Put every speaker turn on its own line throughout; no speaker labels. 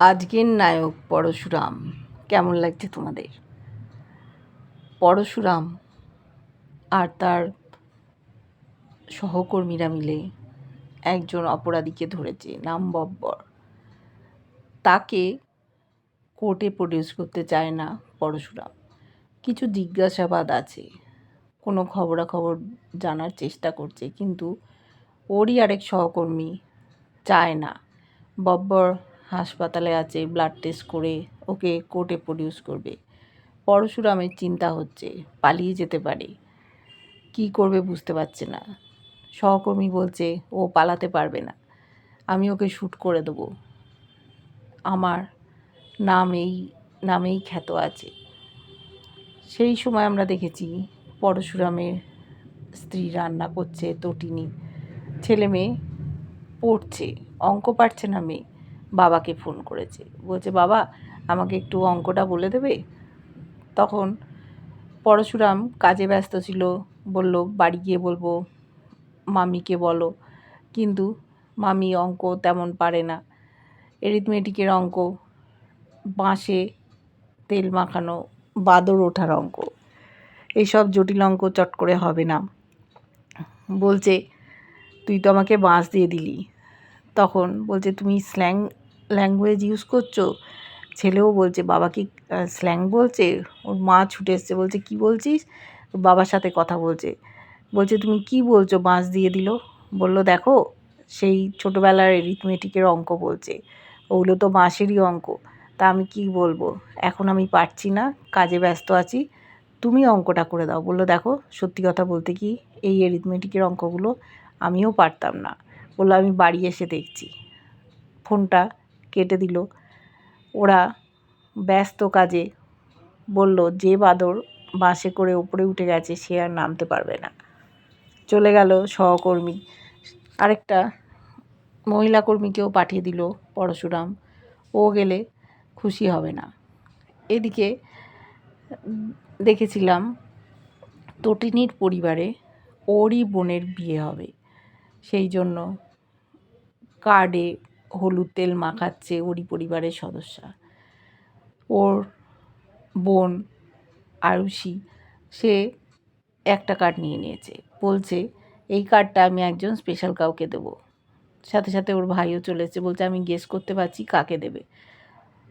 আজকের নায়ক পরশুরাম, কেমন লাগছে তোমাদের? পরশুরাম আর তার সহকর্মীরা মিলে একজন অপরাধীকে ধরেছে, নাম বব্বর। তাকে কোর্টে প্রডিউস করতে চায় না পরশুরাম। কিছু জিজ্ঞাসাবাদ আছে, কোনো খবরাখবর জানার চেষ্টা করছে, কিন্তু ওরই আরেক সহকর্মী চায় না। বব্বর হাসপাতালে আছে ব্লাড টেস্ট করে ওকে কোর্টে প্রডিউস করবে। পরশুরামের চিন্তা হচ্ছে, পালিয়ে যেতে পারে। কি করবে বুঝতে পারছে না। সহকর্মী বলছে, ও পালাতে পারবে না। আমি ওকে শ্যুট করে দেবো। আমার নাম এই নামেই খ্যাত আছে। সেই সময় আমরা দেখেছি, পরশুরামের স্ত্রী রান্না করছে, তটিনী। ছেলে মেয়ে পড়ছে, অঙ্ক পারছে না মেয়ে। বাবাকে ফোন করেছে। বলছে, বাবা, আমাকে একটু অঙ্কটা বলে দেবে? তখন পরশুরাম কাজে ব্যস্ত ছিল। বলল, বাড়ি গিয়ে বলব, মামিকে বলো। কিন্তু মামি অঙ্ক তেমন পারে না। এরিথমেটিকের অঙ্ক, বাঁশে তেল মাখানো, বাদর ওঠার অঙ্ক, এইসব জটিল অঙ্ক চট করে হবে না। বলছে, তুই তো আমাকে বাঁশ দিয়ে দিলি। তখন বলছে, তুমি স্ল্যাং ল্যাঙ্গুয়েজ ইউজ করছ? ছেলেও বলছে, বাবা কি স্ল্যাং বলছে? ওর মা ছুটে এসছে, বলছে, কি বলছিস? বাবার সাথে কথা বলছে। বলছে, তুমি কি বলছো? বাঁশ দিয়ে দিল। বলল, দেখো, সেই ছোটোবেলার এরিথমেটিকের অঙ্ক বলছে। ওগুলো তো বাঁশেরই অঙ্ক। তা আমি কি বলব? এখন আমি পারছি না, কাজে ব্যস্ত আছি। তুমি অঙ্কটা করে দাও। বলল, দেখো, সত্যি কথা বলতে কি, এই এরিথমেটিকের অঙ্কগুলো আমিও পারতাম না। বলল, আমি বাড়ি এসে দেখছি। ফোনটা কেটে দিল। ওরা ব্যস্ত কাজে বলল, যে বাদর বাসে করে ওপরে উঠে গেছে, সে আর নামতে পারবে না। চলে গেল সহকর্মী। আরেকটা মহিলা কর্মীকেও পাঠিয়ে দিল পরশুরাম। ও গেলে খুশি হবে না। এদিকে দেখেছিলাম তটিনীর পরিবারে ওরই বোনের বিয়ে হবে। সেই জন্য কার্ডে হলুদ তেল মাখাচ্ছে ওরই পরিবারের সদস্যা। ওর বোন আয়ুষী সে একটা কার্ড নিয়ে নিয়েছে। বলছে, এই কার্ডটা আমি একজন স্পেশাল কাউকে দেবো। সাথে সাথে ওর ভাইও চলে এসেছে, বলছে, আমি গেস করতে পারছি, কাকে দেবে?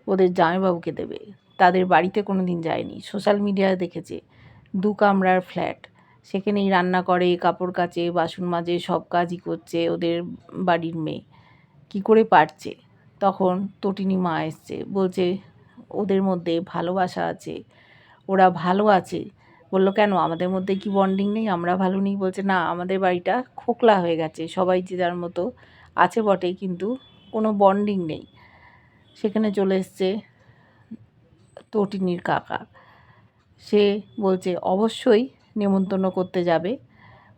ওদের জামাইবাবুকে দেবে। তাদের বাড়িতে কোনো দিন যায়নি সোশ্যাল মিডিয়ায় দেখেছে, দু কামরার ফ্ল্যাট সেখানেই রান্না করে, কাপড় কাচে, বাসন মাজে, সব কাজই করছে ওদের বাড়ির মেয়ে। কি করে পারছে? তখন তটিনী মা এসছে, বলছে, ওদের মধ্যে ভালোবাসা আছে, ওরা ভালো আছে। বলল, কেন? আমাদের মধ্যে কি বন্ডিং নেই? আমরা ভালো নেই? বলছে, না, আমাদের বাড়িটা খোকলা হয়ে গেছে, সবাই যে যার মতো আছে বটে কিন্তু কোনো বন্ডিং নেই। সেখানে চলে এসছে তটিনীর কাকা। সে বলছে, অবশ্যই নেমন্তন্ন করতে যাবে।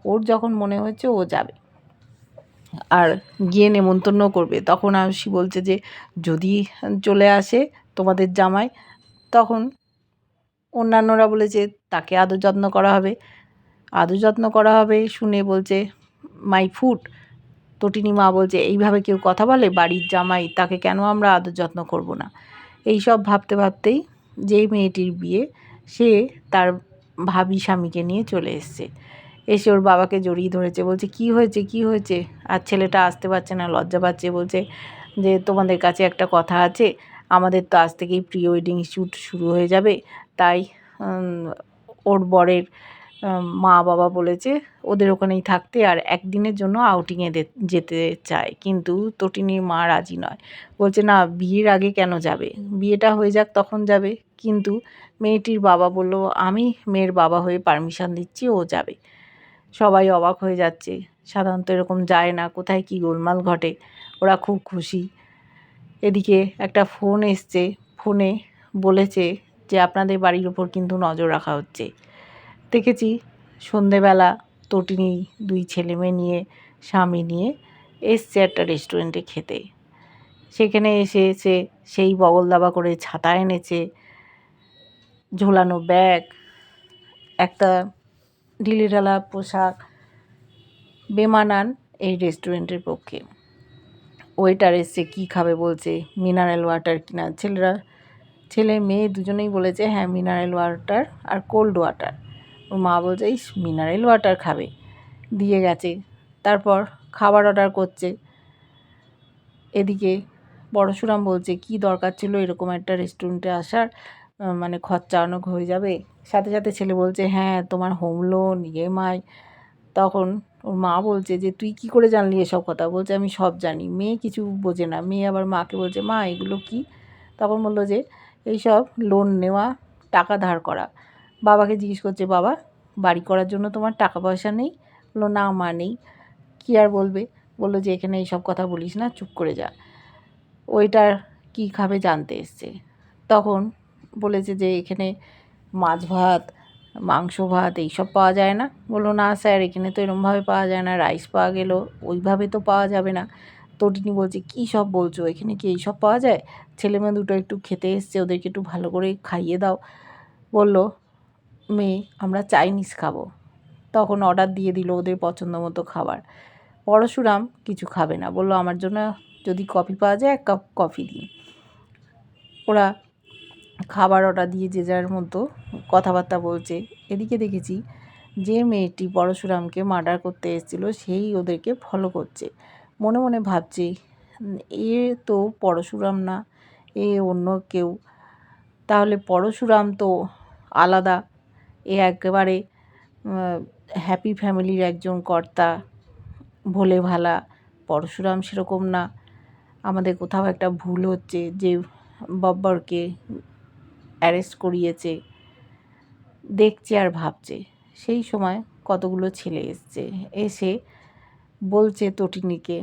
ওর যখন মনে হয়েছে, ও যাবে। আর গিয়ে নেমন্তন্ন করবে। তখন আয়ুষী বলছে যে, যদি চলে আসে তোমাদের জামাই, তখন অন্যান্যরা বলেছে, তাকে আদর যত্ন করা হবে। আদর যত্ন করা হবে শুনে বলছে, মাই ফুট। তটিনী মা বলছে, এইভাবে কেউ কথা বলে? বাড়ির জামাই, তাকে কেন আমরা আদর যত্ন করব না? এই সব ভাবতে ভাবতেই যেই মেয়েটির বিয়ে, সে তার ভাবি স্বামীকে নিয়ে চলে এসছে। এসে ওর বাবাকে জড়িয়ে ধরেছে, বলছে, কি হয়েছে? কি হয়েছে? আর ছেলেটা আসতে পারছে না, লজ্জা পাচ্ছে, বলছে যে, তোমাদের কাছে একটা কথা আছে, আমাদের তো আজ থেকেই প্রি ওয়েডিং শ্যুট শুরু হয়ে যাবে। তাই ওর বরের মা বাবা বলেছে, ওদের ওখানেই থাকতে আর একদিনের জন্য আউটিংয়ে যেতে চায়। কিন্তু তটিনীর মা রাজি নয়। বলছে, না, বিয়ের আগে কেন যাবে? বিয়েটা হয়ে যাক, তখন যাবে। কিন্তু মেয়েটির বাবা বলল, আমি মেয়ের বাবা হয়ে পারমিশন দিচ্ছি, ও যাবে। সবাই অবাক হয়ে যাচ্ছে। সাধারণত এরকম যায় না, কোথায় কি গোলমাল ঘটে, ওরা খুব খুশি। এদিকে একটা ফোন এসছে, ফোনে বলেছে যে আপনাদের বাড়ির ওপর কিন্তু নজর রাখা হচ্ছে। দেখেছি সন্ধেবেলা তটিনি দুই ছেলে মেয়ে নিয়ে, স্বামী নিয়ে এসছে একটা রেস্টুরেন্টে খেতে। সেখানে এসে এসে সেই বগল দাবা করে ছাতা এনেছে, ঝোলানো ব্যাগ, একটা ঢিলেঢালা পোশাক বেমানান এই রেস্টুরেন্টের পক্ষে। ওয়েটার এসছে কী খাবে বলছে, মিনারেল ওয়াটার কিনা? ছেলেরা, ছেলে, মেয়ে দুজনেই বলেছে হ্যাঁ মিনারেল ওয়াটার আর কোল্ড ওয়াটার। ওর মা বলছে এই মিনারেল ওয়াটার খাবে। দিয়ে গেছে। তারপর খাবার অর্ডার করছে। এদিকে পরশুরাম বলছে, কি দরকার ছিল এরকম একটা রেস্টুরেন্টে আসার? মানে খরচা অনেক হয়ে যাবে। সাথে সাথে ছেলে বলছে হ্যাঁ তোমার হোম লোন ইএমআই তখন ওর মা বলছে যে, তুই কি করে জানলি এসব কথা? বলছে, আমি সব জানি। মেয়ে কিছু বোঝে না। মেয়ে আবার মাকে বলছে, মা, এগুলো কি? তখন বলল যে এইসব লোন নেওয়া, টাকা ধার করা। বাবাকে জিজ্ঞেস করছে, বাবা, বাড়ি করার জন্য তোমার টাকা পয়সা নেই? বলল, না, মা, নেই। কী আর বলবে? বলল যে, এখানে এইসব কথা বলিস না, চুপ করে যা। ওইটার কী খাবে জানতে এসছে। তখন বলেছে যে এখানে মাছ ভাত, মাংস ভাত এইসব পাওয়া যায় না। বলল, না স্যার, এখানে তো এরমভাবে পাওয়া যায় না। রাইস পাওয়া গেল, ওইভাবে তো পাওয়া যাবে না। তটিনী বলছে, কী সব বলছো? এখানে কি এইসব পাওয়া যায়? ছেলে মেয়ে দুটো একটু খেতে এসছে, ওদেরকে একটু ভালো করে খাইয়ে দাও। বলল, মেয়ে, আমরা চাইনিজ খাব। তখন অর্ডার দিয়ে দিল ওদের পছন্দ মতো খাবার। পরশুরাম কিছু খাবে না। বলল, আমার জন্য যদি কফি পাওয়া যায়, এক কাপ কফি দিন। ওরা খাবার অর্ডার দিয়ে যে যার মতো কথাবার্তা বলছে। এদিকে দেখেছি যে মেয়েটি পরশুরামকে মার্ডার করতে এসেছিল, সেই ওদেরকে ফলো করছে। মনে মনে ভাবছে এ তো পরশুরাম না, এ অন্য কেউ। তাহলে পরশুরাম তো আলাদা। এ একেবারে হ্যাপি ফ্যামিলির একজন কর্তা ভোলে ভালা। পরশুরাম সেরকম না। আমাদের কোথাও একটা ভুল হচ্ছে যে বব্বরকে অ্যারেস্ট করিয়েছে, দেখছে আর ভাবছে। সেই সময় কতগুলো ছেলে এসছে, এসে বলছে তটিনীকে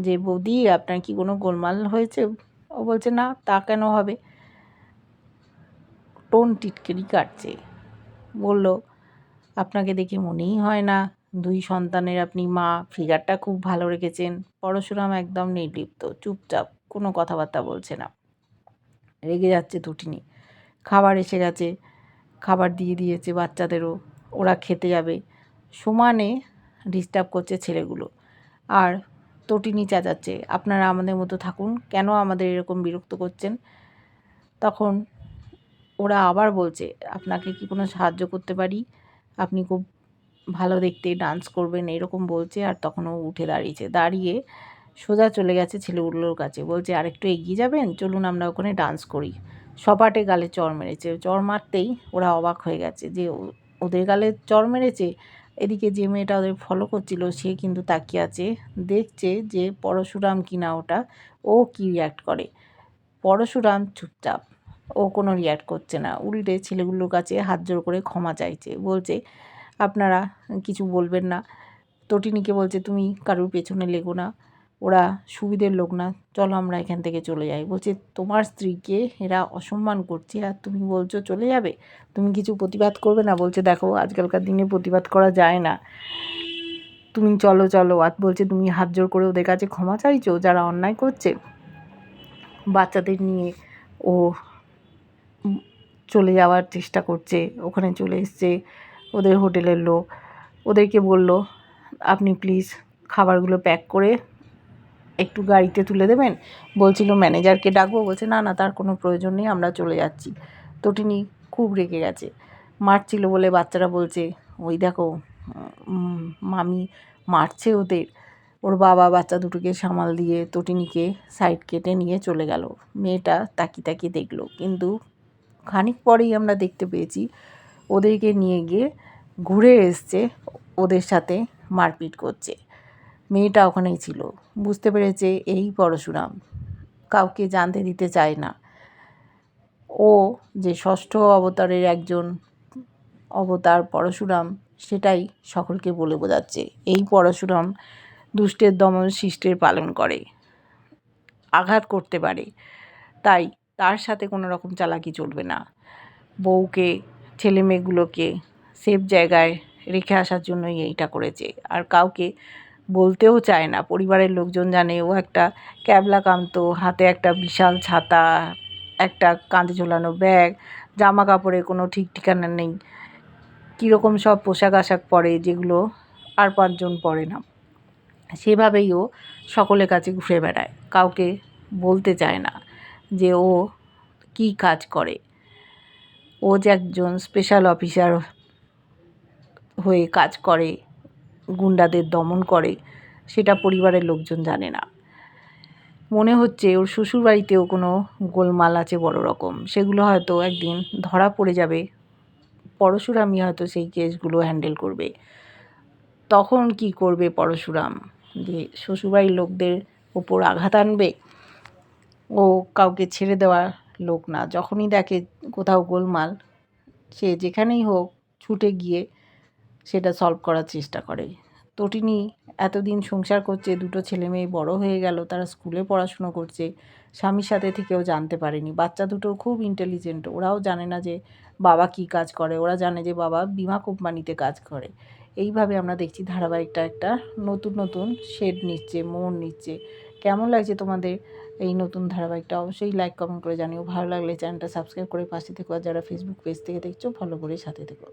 যে, বৌদি, আপনার কি কোনো গোলমাল হয়েছে? ও বলছে, না, তা কেন হবে? টোন টিটকেরি কাটছে। বলল, আপনাকে দেখে মনেই হয় না, দুই সন্তানের আপনি মা, ফিগারটা খুব ভালো রেখেছেন, পরশুরাম একদম নির্লিপ্ত, চুপচাপ, কোনো কথাবার্তা বলছে না। রেগে যাচ্ছে তটিনী। খাবার এসে গেছে। খাবার দিয়ে দিয়েছে বাচ্চাদেরও। ওরা খেতে যাবে। সমানে ডিস্টার্ব করছে ছেলেগুলো। আর তটিনী চাচাচ্ছে, আপনারা আমাদের মতো থাকুন। কেন আমাদের এরকম বিরক্ত করছেন? তখন ওরা আবার বলছে, আপনাকে কি কোনো সাহায্য করতে পারি? আপনি খুব ভালো দেখতে ডান্স করবেন, এরকম বলছে। আর তখন ও উঠে দাঁড়িয়েছে। দাঁড়িয়ে সোজা চলে গেছে ছেলেগুলোর কাছে। বলছে, আরেকটু এগিয়ে যাবেন? চলুন আমরা ওখানে ডান্স করি। সপাটে গালে চর মেরেছে। চর মারতেই ওরা অবাক হয়ে গেছে যে ওদের গালে চর মেরেছে? এদিকে যে মেয়েটা ওদের ফলো করছিল, সে কিন্তু তাকিয়ে আছে, দেখছে যে পরশুরাম কিনা ওটা, ও কি রিয়াক্ট করে? পরশুরাম চুপচাপ, ও কোনো রিয়াক্ট করছে না। উল্টে ছেলেগুলোর কাছে হাত জোর করে ক্ষমা চাইছে, বলছে, আপনারা কিছু বলবেন না। তটিনীকে বলছে, তুমি কারোর পেছনে লেগো না। ওরা সুবিধের লোক না। চলো আমরা এখান থেকে চলে যাই। বলছে, তোমার স্ত্রীকে এরা অসম্মান করছে আর তুমি বলছো চলে যাবে? তুমি কিছু প্রতিবাদ করবে না? বলছে, দেখো, আজকালকার দিনে প্রতিবাদ করা যায় না। তুমি চলো চলো। আর বলছে, তুমি হাত জোর করে ওদের কাছে ক্ষমা চাইছো, যারা অন্যায় করছে। বাচ্চাদের নিয়ে ও চলে যাওয়ার চেষ্টা করছে। ওখানে চলে এসছে ওদের হোটেলের লোক। ওদেরকে বলল, আপনি প্লিজ খাবারগুলো প্যাক করে একটু গাড়িতে তুলে দেবেন? বলছিল ম্যানেজারকে ডাকবো। বলছে, না না, তার কোনো প্রয়োজন নেই, আমরা চলে যাচ্ছি। তটিনী খুব রেগে গেছে। মারছিল বলে বাচ্চারা বলছে, ওই দেখো মামি মারছে ওদের। ওর বাবা বাচ্চা দুটোকে সামাল দিয়ে তটিনীকে সাইড কেটে নিয়ে চলে গেল। মেয়েটা তাকিয়ে তাকিয়ে দেখল। কিন্তু খানিক পরেই আমরা দেখতে পেয়েছি, ওদেরকে নিয়ে গিয়ে ঘুরে এসছে, ওদের সাথে মারপিট করছে। মেয়েটা ওখানেই ছিল। বুঝতে পেরেছে এই পরশুরাম কাউকে জানতে দিতে চায় না। ও যে ষষ্ঠ অবতারের একজন অবতার পরশুরাম সেটাই সকলকে বলে বোঝাচ্ছে। এই পরশুরাম দুষ্টের দমন শিষ্টের পালন করে, আঘাত করতে পারে। তাই তার সাথে কোনো রকম চালাকি চলবে না। বউকে ছেলে মেয়েগুলোকে সেফ জায়গায় রেখে আসার জন্যই এইটা করেছে। আর কাউকে বলতেও চায় না। পরিবারের লোকজন জানে ও একটা ক্যাবলা কান্ত হাতে একটা বিশাল ছাতা, একটা কাঁধে ঝোলানো ব্যাগ জামা কাপড়ে কোনো ঠিক ঠিকানা নেই। কীরকম সব পোশাক আশাক পরে যেগুলো আর পাঁচজন পরে না। সেভাবেই ও সকলের কাছে ঘুরে বেড়ায়। কাউকে বলতে চায় না যে ও কী কাজ করে। ও যে একজন স্পেশাল অফিসার হয়ে কাজ করে। গুন্ডাদের দমন করে, সেটা পরিবারের লোকজন জানে না। মনে হচ্ছে ওর শ্বশুরবাড়িতেও কোনো গোলমাল আছে বড় রকম সেগুলো হয়তো একদিন ধরা পড়ে যাবে। পরশুরামই হয়তো সেই কেসগুলো হ্যান্ডেল করবে। তখন কি করবে পরশুরাম? যে শ্বশুরবাড়ির লোকদের ওপর আঘাত আনবে? ও কাউকে ছেড়ে দেওয়ার লোক না। যখনই দেখে কোথাও গোলমাল, সে যেখানেই হোক ছুটে গিয়ে সেটা সলভ করার চেষ্টা করে। তটিনী এতদিন সংসার করছে, দুটো ছেলে মেয়ে বড় হয়ে গেল, তারা স্কুলে পড়াশুনো করছে, স্বামীর সাথে থেকেও জানতে পারেনি। বাচ্চা দুটো খুব ইন্টেলিজেন্ট ওরাও জানে না যে বাবা কি কাজ করে, ওরা জানে যে বাবা বিমা কোম্পানিতে কাজ করে। এইভাবে আমরা দেখছি ধারাবাহিকটা একটা নতুন নতুন শেড নিচ্ছে মোড় নিচ্ছে। কেমন লাগছে তোমাদের এই নতুন ধারাবাহিকটা? অবশ্যই লাইক কমেন্ট করে জানিও। ভালো লাগলে চ্যানেলটা সাবস্ক্রাইব করে পাশে থেকো, আর যারা ফেসবুক পেজ থেকে দেখছ ফলো করে সাথে থেকো।